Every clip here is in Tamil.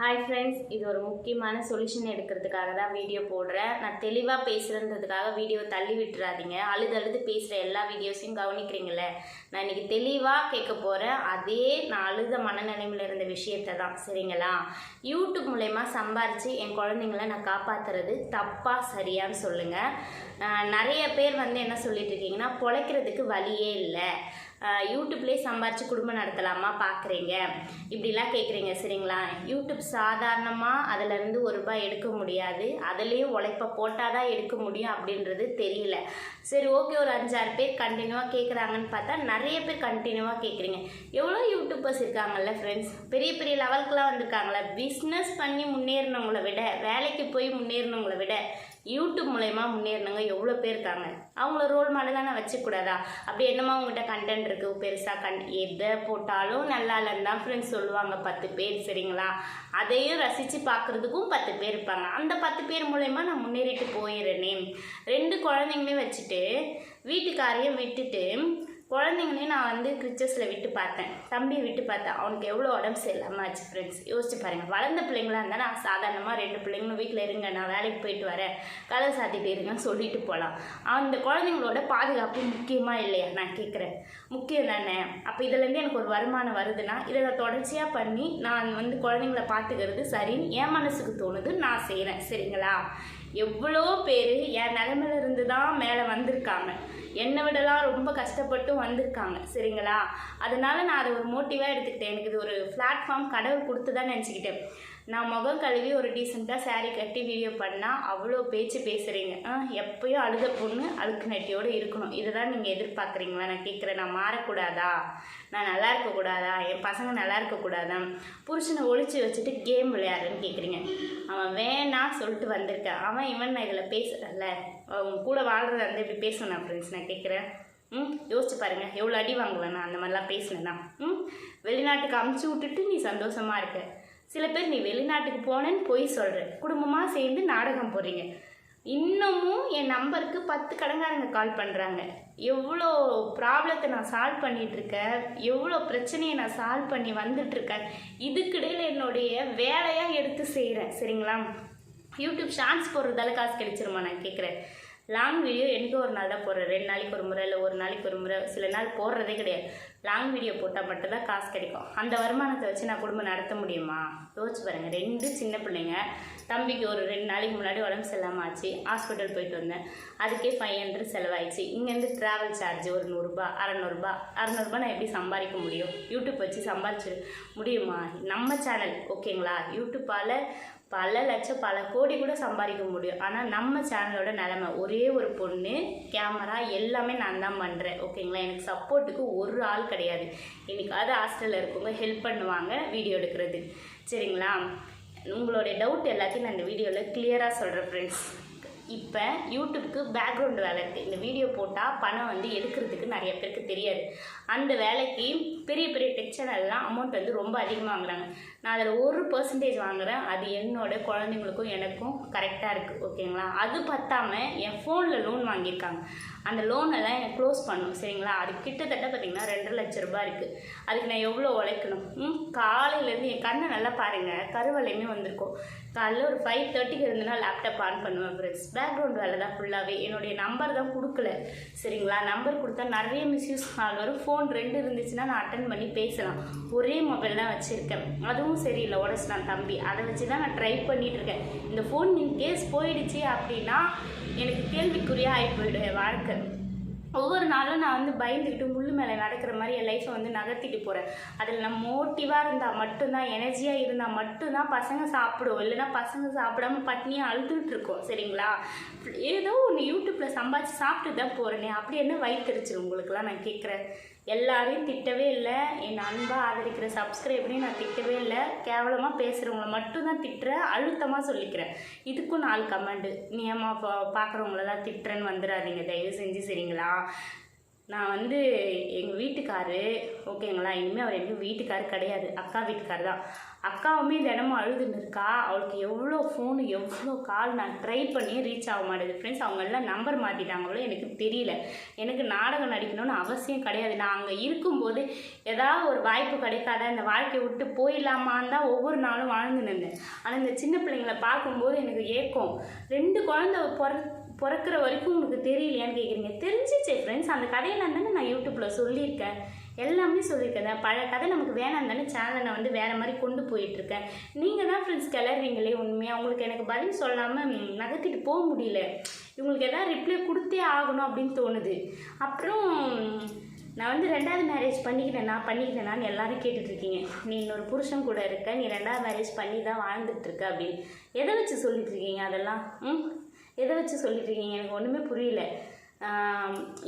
ஹாய் ஃப்ரெண்ட்ஸ் இது ஒரு முக்கியமான சொல்யூஷன் எடுக்கிறதுக்காக தான் வீடியோ போடுறேன். நான் தெளிவாக பேசுகிறேன்றதுக்காக வீடியோ தள்ளி விட்டுறாதீங்க. அழுது அழுது பேசுகிற எல்லா வீடியோஸையும் கவனிக்கிறீங்கள நான் இன்றைக்கி தெளிவாக கேட்க போகிறேன் அதே நான் அழுத மனநிலைமையில் இருந்த விஷயத்தை தான். சரிங்களா? யூடியூப் மூலயமா சம்பாரித்து என் குழந்தைங்கள நான் காப்பாற்றுறது தப்பாக சரியான்னு சொல்லுங்கள் நிறைய பேர் வந்து என்ன சொல்லிட்டு இருக்கீங்கன்னா பொழைக்கிறதுக்கு வழியே இல்லை. யூடியூப்லேயே சம்பாரித்து குடும்பம் நடத்தலாமா பார்க்குறீங்க இப்படிலாம் கேட்குறீங்க சரிங்களா? யூடியூப் சாதாரணமாக அதிலேருந்து ஒரு ரூபாய் எடுக்க முடியாது. அதுலேயும் உழைப்பை போட்டால் தான் எடுக்க முடியும் அப்படின்றது தெரியல. சரி ஓகே ஒரு அஞ்சாறு பேர் கண்டினியூவாக கேட்குறாங்கன்னு பார்த்தா நிறைய பேர் கண்டினியூவாக கேட்குறீங்க எவ்வளோ யூடியூபர்ஸ் இருக்காங்கல்ல ஃப்ரெண்ட்ஸ் பெரிய பெரிய லெவலுக்குலாம் வந்திருக்காங்களே. பிஸ்னஸ் பண்ணி முன்னேறினவங்கள விட வேலைக்கு போய் முன்னேறினவங்கள விட யூடியூப் மூலயமா முன்னேறினவங்க எவ்வளோ பேர் இருக்காங்க. அவங்கள ரோல் மாடலாக நான் வச்சுக்கூடாதா? அப்படி என்னமா உங்கள்கிட்ட கண்டென்ட் இருக்குது பெருசாக கண் எதை போட்டாலும் நல்லா இல்லைன்னு தான் ஃப்ரெண்ட்ஸ் சொல்லுவாங்க. பத்து பேர் சரிங்களா? அதையும் ரசித்து பார்க்குறதுக்கும் பத்து பேர் இருப்பாங்க. அந்த பத்து பேர் மூலயமா நான் முன்னேறிட்டு போயிடுறேனே. ரெண்டு குழந்தைங்களையும் வச்சுட்டு வீட்டுக்காரையும் விட்டுட்டு குழந்தைங்களையும் நான் வந்து கிரிச்சஸில் விட்டு பார்த்தேன். தம்பியை விட்டு பார்த்தேன். அவனுக்கு எவ்வளோ உடம்பு சரியில்லாமல் ஆச்சு ஃப்ரெண்ட்ஸ் யோசிச்சு பாருங்கள் வளர்ந்த பிள்ளைங்களா இருந்தால் நான் சாதாரணமாக ரெண்டு பிள்ளைங்களும் வீட்டில் இருங்க நான் வேலைக்கு போயிட்டு வரேன். கதை சாத்திட்டு இருங்கன்னு சொல்லிட்டு போகலாம் அந்த குழந்தைங்களோட பாதுகாப்பு முக்கியமாக இல்லையா? நான் கேட்குறேன் முக்கியம் தானே? அப்போ இதுலேருந்து எனக்கு ஒரு வருமானம் வருதுன்னா இதை நான் தொடர்ச்சியாக பண்ணி நான் வந்து குழந்தைங்கள பார்த்துக்கிறது சரின்னு என் மனசுக்கு தோணுது நான் செய்கிறேன் சரிங்களா? எவ்வளோ பேர் என் நிலமையில இருந்து தான் மேலே வந்திருக்காங்க. என்னை விடலாம் ரொம்ப கஷ்டப்பட்டும் வந்திருக்காங்க சரிங்களா? அதனால நான் அதை ஒரு மோட்டிவாக எடுத்துக்கிட்டேன். எனக்கு இது ஒரு பிளாட்ஃபார்ம் கடவுள் கொடுத்து தான் நினச்சிக்கிட்டேன். நான் முகம் கழுவி ஒரு டீசெண்டாக சாரீ கட்டி வீடியோ பண்ணால் அவ்வளோ பேச்சு பேசுகிறீங்க ஆ எப்பயும் அழுத பொண்ணு அழுக்கு நட்டியோடு இருக்கணும். இதை தான் நீங்கள் எதிர்பார்க்குறீங்களா? நான் கேட்குறேன் நான் மாறக்கூடாதா? நான் நல்லா இருக்கக்கூடாதா? என் பசங்க நல்லா இருக்கக்கூடாதா? புருஷனை ஒழிச்சு வச்சுட்டு கேம் விளையாடுறேன்னு கேட்குறீங்க அவன் வேணாம் சொல்லிட்டு வந்திருக்கேன். அவன் இவன் நான் இதில் பேசுகிறல்ல உங்கள் கூட வாழ்கிறத வந்து இப்படி பேசணும் ஃப்ரெண்ட்ஸ் நான் கேட்குறேன். ம் யோசிச்சு பாருங்கள் எவ்வளோ அடி வாங்கலாம் நான் அந்த மாதிரிலாம் பேசினேன்னா? ம் வெளிநாட்டுக்கு அமுச்சு விட்டுட்டு நீ சந்தோஷமாக இருக்க. சில பேர் நீ வெளிநாட்டுக்கு போனேன்னு போய் சொல்கிற குடும்பமாக சேர்ந்து நாடகம் போடுறீங்க. இன்னமும் என் நம்பருக்கு பத்து கடங்காரங்க கால் பண்ணுறாங்க எவ்வளோ ப்ராப்ளத்தை நான் சால்வ் பண்ணிகிட்ருக்கேன் எவ்வளோ பிரச்சனையை நான் சால்வ் பண்ணி வந்துட்டு இருக்கேன். இதுக்கிடையில் என்னுடைய வேலையாக எடுத்து செய்கிறேன் சரிங்களா? யூடியூப் ஷார்ட்ஸ் போடுறதால காசு கிடைச்சிருமா நான் கேட்குறேன். லாங் வீடியோ எனக்கு ஒரு நாள் தான் போடுறேன் ரெண்டு நாளைக்கு ஒரு முறை இல்லை ஒரு நாளைக்கு ஒரு முறை. சில நாள் போடுறதே கிடையாது. லாங் வீடியோ போட்டால் மட்டும்தான் காசு கிடைக்கும். அந்த வருமானத்தை வச்சு நான் குடும்பம் நடத்த முடியுமா? யோசிச்சு பாருங்கள் ரெண்டு சின்ன பிள்ளைங்க தம்பிக்கு ஒரு ரெண்டு நாளைக்கு முன்னாடி உடம்பு சரியில்லாமல் ஆச்சு. ஹாஸ்பிட்டல் போயிட்டு வந்தேன். அதுக்கே ஃபைவ் ஹண்ட்ரட் செலவாயிடுச்சு. இங்கேருந்து ட்ராவல் சார்ஜ் ஒரு நூறுரூபா அறநூறுபா. அறநூறுபா நான் எப்படி சம்பாதிக்க முடியும்? யூடியூப் வச்சு சம்பாதிச்சு முடியுமா? நம்ம சேனல் ஓகேங்களா யூடியூப்பால் பல லட்சம் பல கோடி கூட சம்பாதிக்க முடியும். ஆனால் நம்ம சேனலோட நிலமை ஒரே ஒரு பொண்ணு கேமரா எல்லாமே நான் தான் பண்ணுறேன் ஓகேங்களா? எனக்கு சப்போர்ட்டுக்கு ஒரு ஆள் கிடையாது. இன்னைக்காவது ஹாஸ்டலில் இருக்கவங்க ஹெல்ப் பண்ணுவாங்க வீடியோ எடுக்கிறது. சரிங்களா? உங்களுடைய டவுட் எல்லாத்தையும் நான் இந்த வீடியோவில் கிளியராக சொல்கிறேன் ஃப்ரெண்ட்ஸ் இப்போ யூடியூப்க்கு பேக்ரவுண்ட் வேலை இருக்குது இந்த வீடியோ போட்டால் பணம் வந்து எடுக்கிறதுக்கு நிறைய பேருக்கு தெரியாது. அந்த வேலைக்கு பெரிய பெரிய டெக் சேனல்லாம் அமௌண்ட் வந்து ரொம்ப அதிகமாக வாங்குறாங்க. நான் அதில் ஒரு பர்சன்டேஜ் வாங்குறேன். அது என்னோட குழந்தைங்களுக்கும் எனக்கும் கரெக்டாக இருக்குது ஓகேங்களா அது பத்தாமல் என் ஃபோனில் லோன் வாங்கியிருக்காங்க. அந்த லோன் எல்லாம் எனக்கு க்ளோஸ் பண்ணும் சரிங்களா? அது கிட்டத்தட்ட பார்த்தீங்கன்னா ரெண்டரை லட்ச ரூபாய் இருக்குது அதுக்கு நான் எவ்வளோ உழைக்கணும்? ம் காலையிலேருந்து என் கண்ணை நல்லா பாருங்கள் கருவலையுமே வந்திருக்கும். காலையில் ஒரு ஃபைவ் தேர்ட்டிக்கு இருந்துன்னா லேப்டாப் ஆன் பண்ணுவேன் ஃப்ரெண்ட்ஸ் பேக்ரவுண்ட் வேலை தான் ஃபுல்லாகவே என்னுடைய நம்பர் தான் கொடுக்கல சரிங்களா? நம்பர் கொடுத்தா நிறைய மிஸ்யூஸ் கால் வரும் ஃபோன் ரெண்டு இருந்துச்சுன்னா நான் அட்டன் பண்ணி பேசலாம். ஒரே மொபைல் தான் வச்சுருக்கேன். அதுவும் சரியில்லை உடச்சிட்டான் தம்பி. அதை வச்சு தான் நான் ட்ரை பண்ணிகிட்டு இருக்கேன் இந்த ஃபோன் இன் கேஸ் போயிடுச்சு அப்படின்னா எனக்கு கேள்விக்குறியாக ஆகி போயிடும் என் வாழ்க்கை. ஒவ்வொரு நாளும் நான் வந்து பயந்துக்கிட்டு முள்ளு மேலே நடக்கிற மாதிரி என் லைஃப்பை வந்து நகர்த்திட்டு போகிறேன் அதில் நான் மோட்டிவாக இருந்தால் மட்டும்தான் எனர்ஜியாக இருந்தால் மட்டும்தான் பசங்க சாப்பிடுவோம். இல்லைன்னா பசங்க சாப்பிடாம பட்னியாக அழுதுட்டு இருக்கோம் சரிங்களா? ஏதோ ஒன்று யூடியூப்பில் சம்பாதிச்சு சாப்பிட்டு தான் போகிறேனே அப்படி என்ன வயிற்றுச்சு உங்களுக்குலாம் நான் கேட்குறேன் எல்லாரையும் திட்டவே இல்லை. என் அன்பாக ஆதரிக்கிற சப்ஸ்கிரைபரையும் நான் திட்டவே இல்லை. கேவலமாக பேசுகிறவங்கள மட்டும்தான் திட்டுறேன் அழுத்தமாக சொல்லிக்கிறேன். இதுக்கும் நாலு கமெண்டு. நீ ஏமா தான் திட்டுறேன்னு வந்துடாதீங்க தயவு செஞ்சு சரிங்களா? நான் வந்து எங்கள் வீட்டுக்காரு ஓகேங்களா? இனிமேல் அவர் எங்கள் வீட்டுக்காரு கிடையாது. அக்கா வீட்டுக்காரு தான். அக்காவுமே தினமும் அழுதுன்னு இருக்கா? அவளுக்கு எவ்வளோ ஃபோனு எவ்வளோ கால் நான் ட்ரை பண்ணி ரீச் ஆக மாட்டேது ஃப்ரெண்ட்ஸ் அவங்க எல்லாம் நம்பர் மாற்றிட்டாங்களோ எனக்கு தெரியல. எனக்கு நாடகம் நடிக்கணும்னு அவசியம் கிடையாது. நான் அங்கே இருக்கும்போது ஏதாவது ஒரு வாய்ப்பு கிடைக்காத இந்த வாழ்க்கையை விட்டு போயிடலாமான்னு தான் ஒவ்வொரு நாளும் வாழ்ந்து நின்றேன் ஆனால் இந்த சின்ன பிள்ளைங்களை பார்க்கும்போது எனக்கு ஏக்கம். ரெண்டு குழந்தை பிற பிறக்கிற வரைக்கும் உங்களுக்கு தெரியலையான்னு கேட்குறீங்க தெரிஞ்சிச்சே ஃப்ரெண்ட்ஸ் அந்த கதையெல்லாம் தானே நான் யூடியூப்பில் சொல்லியிருக்கேன். எல்லாமே சொல்லியிருக்கேன். பழைய கதை நமக்கு வேணாம் தானே சேனலை நான் வந்து வேறு மாதிரி கொண்டு போயிட்டுருக்கேன். நீங்கள் தான் ஃப்ரெண்ட்ஸ் கிளறீங்களே உண்மையாக உங்களுக்கு எனக்கு பதில் சொல்லாமல் நகர்த்திட்டு போக முடியல. இவங்களுக்கு எதாவது ரிப்ளை கொடுத்தே ஆகணும் அப்படின்னு தோணுது. அப்புறம் நான் வந்து ரெண்டாவது மேரேஜ் பண்ணிக்கிட்டேனா பண்ணிக்கிட்டேனான்னு எல்லாரும் கேட்டுட்ருக்கீங்க நீ இன்னொரு புருஷன் கூட இருக்க நீ ரெண்டாவது மேரேஜ் பண்ணி தான் வாழ்ந்துட்டுருக்க அப்படின்னு. எதை வச்சு சொல்லிட்டு இருக்கீங்க அதெல்லாம்? ம்? எதை வச்சு சொல்லிட்டு இருக்கீங்க எனக்கு ஒன்றுமே புரியல.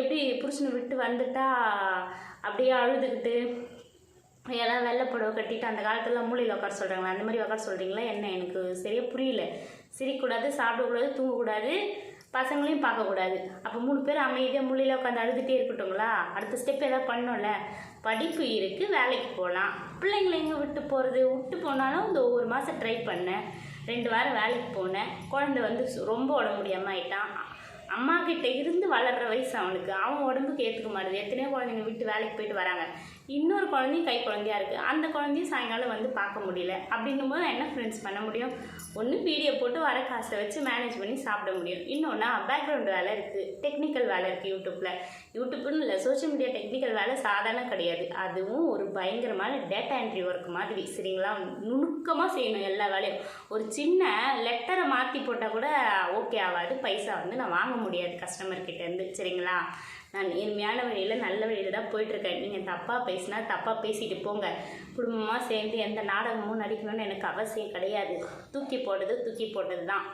எப்படி புருஷனை விட்டு வந்துட்டா அப்படியே அழுதுகிட்டு எல்லாம் வெள்ளை புடவை கட்டிட்டு அந்த காலத்தில் மூலையில் உட்கார சொல்கிறாங்களா அந்த மாதிரி உட்கார சொல்கிறீங்களா என்ன? எனக்கு சரியாக புரியல. சிரிக்கக்கூடாது சாப்பிடக்கூடாது தூங்கக்கூடாது பசங்களையும் பார்க்கக்கூடாது. அப்போ மூணு பேர் அமைதியாக மூலையில் உட்காந்து அழுதுகிட்டே இருக்கட்டுங்களா? அடுத்த ஸ்டெப் எதாவது பண்ணோம்ல? படிப்பு இருக்குது வேலைக்கு போகலாம் பிள்ளைங்களை எங்கே விட்டு போகிறது விட்டு போனாலும் இந்த ஒவ்வொரு மாதம் ட்ரை பண்ணேன். ரெண்டு வாரம் வேலைக்கு போனேன். குழந்தை வந்து ரொம்ப உடம்பு முடியாமல் ஆயிட்டான். அம்மா கிட்ட இருந்து வளர்ற வயசு அவனுக்கு. அவன் உடம்புக்கு ஏற்றுக்க மாட்டேது. எத்தனையோ குழந்தைங்க விட்டு வேலைக்கு போயிட்டு வராங்க. இன்னொரு குழந்தையும் கை குழந்தையா இருக்குது அந்த குழந்தையும் சாயங்காலம் வந்து பார்க்க முடியல. அப்படின்னும் போது என்ன ஃப்ரெண்ட்ஸ் பண்ண முடியும்? ஒன்று வீடியோ போட்டு வர காசை வச்சு மேனேஜ் பண்ணி சாப்பிட முடியும். இன்னொன்னா பேக்ரவுண்ட் வேலை இருக்குது டெக்னிக்கல் வேலை இருக்குது யூடியூப்பில் யூடியூப்னு இல்லை சோஷியல் மீடியா டெக்னிக்கல் வேலை சாதாரண கிடையாது. அதுவும் ஒரு பயங்கரமான டேட்டா என்ட்ரி ஒர்க் மாதிரி. சரிங்களா? நுணுக்கமாக செய்யணும் எல்லா வேலையும். ஒரு சின்ன லெட்டரை மாற்றி போட்டால் கூட ஓகே ஆகாது. பைசா வந்து நான் வாங்க முடியாது கஸ்டமர் கிட்டேருந்து சரிங்களா? நான் இனிமையான வழியில் நல்ல வழியில் தான் போயிட்டுருக்கேன். நீங்கள் தப்பாக பேசினா தப்பாக பேசிட்டு போங்க. குடும்பமாக சேர்ந்து எந்த நாடகமும் நடிக்கணும்னு எனக்கு அவசியம் கிடையாது. தூக்கி போட்டது தூக்கி போட்டது தான்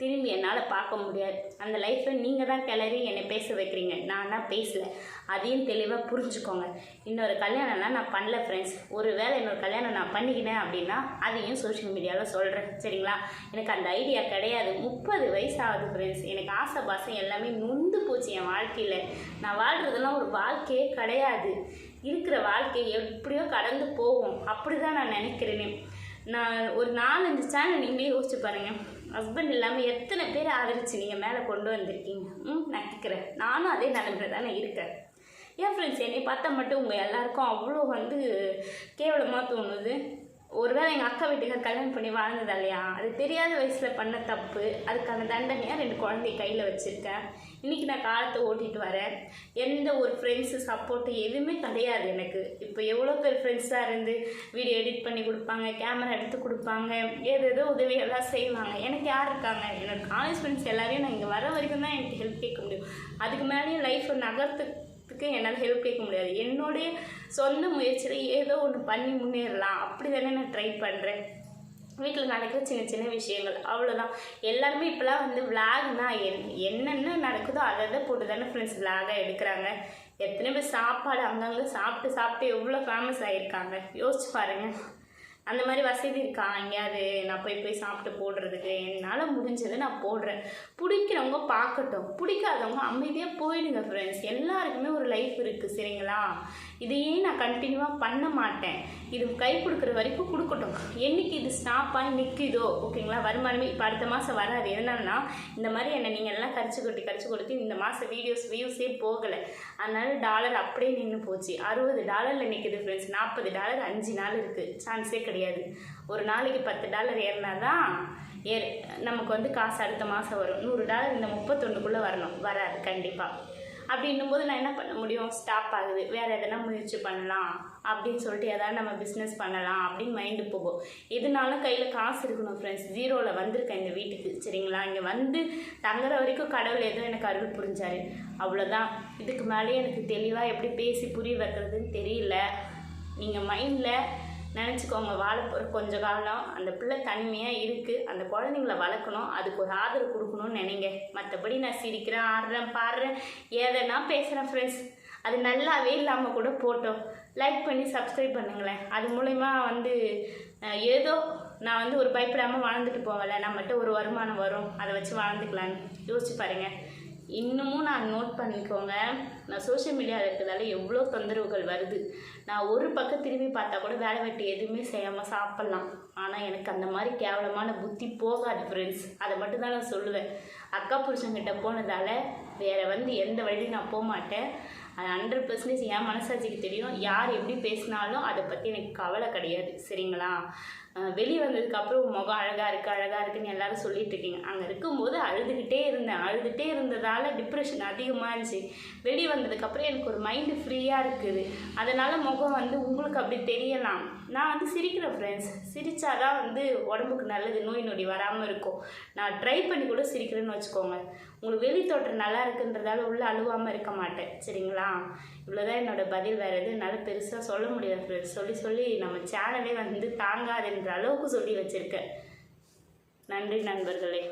திரும்பி என்னால் பார்க்க முடியாது. அந்த லைஃப்பை நீங்கள் தான் கிளறி என்னை பேச வைக்கிறீங்க. நான் தான் பேசல. அதையும் தெளிவாக புரிஞ்சுக்கோங்க. இன்னொரு கல்யாணம்லாம் நான் பண்ணல ஃப்ரெண்ட்ஸ் ஒரு வேளை இன்னொரு கல்யாணம் நான் பண்ணிக்கினேன் அப்படின்னா அதையும் சோஷியல் மீடியாவில் சொல்கிறேன் சரிங்களா? எனக்கு அந்த ஐடியா கிடையாது. முப்பது வயசு ஆகுது ஃப்ரெண்ட்ஸ் எனக்கு ஆசை பாசம் எல்லாமே நொந்து போச்சு என் வாழ்க்கையில். நான் வாழ்கிறதுலாம் ஒரு வாழ்க்கையே கிடையாது. இருக்கிற வாழ்க்கையை எப்படியோ கடந்து போவோம் அப்படி தான் நான் நினைக்கிறேனே. நான் ஒரு நாலஞ்சு சேனல் நீங்களே யோசிச்சு பாருங்கள் ஹஸ்பண்ட் இல்லாமல் எத்தனை பேர் ஆதரிச்சு நீங்கள் மேலே கொண்டு வந்திருக்கீங்க? ம் நான் கேட்குறேன் நானும் அதே நிலைமையில தானே இருக்கேன். ஏன் ஃப்ரெண்ட்ஸ் என்னை பார்த்தா மட்டும் உங்கள் எல்லாருக்கும் அவ்வளோ வந்து கேவலமாக தோணுது. ஒருவேளை எங்கள் அக்கா வீட்டுக்கு கல்யாணம் பண்ணி வாழ்ந்ததா இல்லையா? அது தெரியாத வயசில் பண்ண தப்பு. அதுக்கான தண்டனையாக ரெண்டு குழந்தைய கையில் வச்சுருக்கேன். இன்றைக்கி நான் காலத்தை ஓட்டிகிட்டு வரேன். எந்த ஒரு ஃப்ரெண்ட்ஸு சப்போர்ட்டு எதுவுமே கிடையாது எனக்கு. இப்போ எவ்வளோ பேர் ஃப்ரெண்ட்ஸாக இருந்து வீடியோ எடிட் பண்ணி கொடுப்பாங்க கேமரா எடுத்து கொடுப்பாங்க ஏதோ ஏதோ உதவியெல்லாம் செய்வாங்க. எனக்கு யார் இருக்காங்க? என்னோட காலேஜ் ஃப்ரெண்ட்ஸ் எல்லாரையும் நான் இங்கே வர வரைக்கும் தான் எனக்கு ஹெல்ப் கேட்க முடியும். அதுக்கு மேலேயும் லைஃப்பை நகர்த்து நகர்த்துக்கு என்னால் ஹெல்ப் கேட்க முடியாது. என்னுடைய சொந்த முயற்சியில் ஏதோ ஒன்று பண்ணி முன்னேறலாம். அப்படி தானே நான் ட்ரை பண்ணுறேன் வீட்டில் நடக்கிற சின்ன சின்ன விஷயங்கள் அவ்வளோதான் எல்லாருமே இப்போலாம் வந்து விளாக்னா என் என்னென்ன நடக்குதோ அதை அதை போட்டு தானே ஃப்ரெண்ட்ஸ் விளாகாக எடுக்கிறாங்க. எத்தனை பேர் சாப்பாடு அங்கங்கே சாப்பிட்டு சாப்பிட்டு எவ்வளோ ஃபேமஸ் ஆகியிருக்காங்க யோசிச்சு பாருங்கள் அந்த மாதிரி வசதி இருக்கா? எங்கேயாவது நான் போய் போய் சாப்பிட்டு போடுறதுக்கு. என்னால் முடிஞ்சதை நான் போடுறேன். பிடிக்கிறவங்க பார்க்கட்டும். பிடிக்காதவங்க அமைதியாக போயிடுங்க ஃப்ரெண்ட்ஸ் எல்லாருக்குமே ஒரு லைஃப் இருக்குது சரிங்களா? இதையே நான் கண்டினியூவாக பண்ண மாட்டேன். இது கை கொடுக்குற வரைக்கும் கொடுக்கட்டும் என்னைக்கு இது ஸ்டாப் ஆகி நிற்குதோ ஓகேங்களா வருமானமே இப்போ அடுத்த மாதம் வராது. எதனால்னா இந்த மாதிரி என்னை நீங்கள் எல்லாம் கரிச்சு கொட்டி கரிச்சு கொடுத்து இந்த மாதம் வீடியோஸ் வியூஸே போகலை. அதனால டாலர் அப்படியே நின்று போச்சு. அறுபது டாலரில் நிற்குது ஃப்ரெண்ட்ஸ் நாற்பது டாலர் அஞ்சு நாள் இருக்குது சான்ஸே கிடையாது. ஒரு நாளைக்கு பத்து டாலர் ஏறினா தான் ஏ நமக்கு வந்து காசு அடுத்த மாதம் வரும். நூறு டாலர் இந்த முப்பத்தொன்றுக்குள்ளே வரணும். வராது கண்டிப்பாக அப்படின்னும் போது நான் என்ன பண்ண முடியும்? ஸ்டாப் ஆகுது. வேறு எதனா முயற்சி பண்ணலாம். அப்படின்னு சொல்லிட்டு எதாவது நம்ம பிஸ்னஸ் பண்ணலாம் அப்படின்னு மைண்டு போகும். எதுனாலும் கையில் காசு இருக்கணும் ஃப்ரெண்ட்ஸ் ஜீரோவில் வந்திருக்கேன் இந்த வீட்டுக்கு. சரிங்களா? இங்கே வந்து தங்குற வரைக்கும் கடவுள் எதுவும் எனக்கு அருள் புரிஞ்சாரு. அவ்வளோதான் இதுக்கு மேலேயே எனக்கு தெளிவாக எப்படி பேசி புரிய வைக்கிறதுன்னு தெரியல. நீங்கள் மைண்டில் நினச்சிக்கோங்க வாழ கொஞ்சம் கொஞ்ச காலம் அந்த பிள்ளை தனிமையாக இருக்குது அந்த குழந்தைங்கள வளர்க்கணும். அதுக்கு ஒரு ஆதரவு கொடுக்கணும்னு நினைங்க. மற்றபடி நான் சிரிக்கிறேன் ஆடுறேன் பாடுறேன் ஏதனா பேசுகிறேன் ஃப்ரெண்ட்ஸ் அது நல்லாவே இல்லாமல் கூட போட்டோம். லைக் பண்ணி சப்ஸ்கிரைப் பண்ணுங்களேன். அது மூலயமா வந்து ஏதோ நான் வந்து ஒரு பயப்படாமல் வாழ்ந்துட்டு போவேன்ல. நம்மகிட்ட ஒரு வருமானம் வரும். அதை வச்சு வாழ்ந்துக்கலான்னு யோசிச்சு பாருங்கள் இன்னமும் நான் நோட் பண்ணிக்கோங்க. நான் சோஷியல் மீடியாவில் இருக்கிறதால எவ்வளோ தொந்தரவுகள் வருது. நான் ஒரு பக்கம் திரும்பி பார்த்தா கூட வேலை வெட்டி எதுவுமே செய்யாமல் சாப்பிட்லாம். ஆனால் எனக்கு அந்த மாதிரி கேவலமான புத்தி போகாது ஃப்ரெண்ட்ஸ் அதை மட்டும் தான் நான் சொல்லுவேன். அக்கா புருஷங்கிட்ட போனதால் வேறு வந்து எந்த வழியும் நான் போக மாட்டேன் அது ஹண்ட்ரட் பர்சன்டேஜ் என் மனசாட்சிக்கு தெரியும். யார் எப்படி பேசினாலும் அதை பற்றி எனக்கு கவலை கிடையாது. சரிங்களா? வெளியே வந்ததுக்கப்புறம் முகம் அழகாக இருக்குது அழகாக இருக்குன்னு எல்லாரும் சொல்லிட்டு இருக்கீங்க. அங்கே இருக்கும்போது அழுதுகிட்டே இருந்தேன். அழுதுகிட்டே இருந்ததால் டிப்ரெஷன் அதிகமாக இருந்துச்சு. வெளியே வந்ததுக்கப்புறம் எனக்கு ஒரு மைண்டு ஃப்ரீயாக இருக்குது. அதனால் முகம் வந்து உங்களுக்கு அப்படி தெரியலாம். நான் வந்து சிரிக்கிறேன் ஃப்ரெண்ட்ஸ் சிரித்தா தான் வந்து உடம்புக்கு நல்லது நோய் நொடி வராமல் இருக்கும். நான் ட்ரை பண்ணி கூட சிரிக்கிறேன்னு வச்சுக்கோங்க. உங்களுக்கு வெளி தோற்றம் நல்லா இருக்குன்றதால உள்ளே அழுவாமல் இருக்க மாட்டேன். சரிங்களா? இவ்வளோதான் என்னோட பதில். வேறு எதுவும் என்னால் பெருசாக சொல்ல முடியாது ஃப்ரெண்ட்ஸ் சொல்லி சொல்லி நம்ம சேனலே வந்து தாங்காதுன்ற அளவுக்கு சொல்லி வச்சுருக்கேன். நன்றி நண்பர்களே.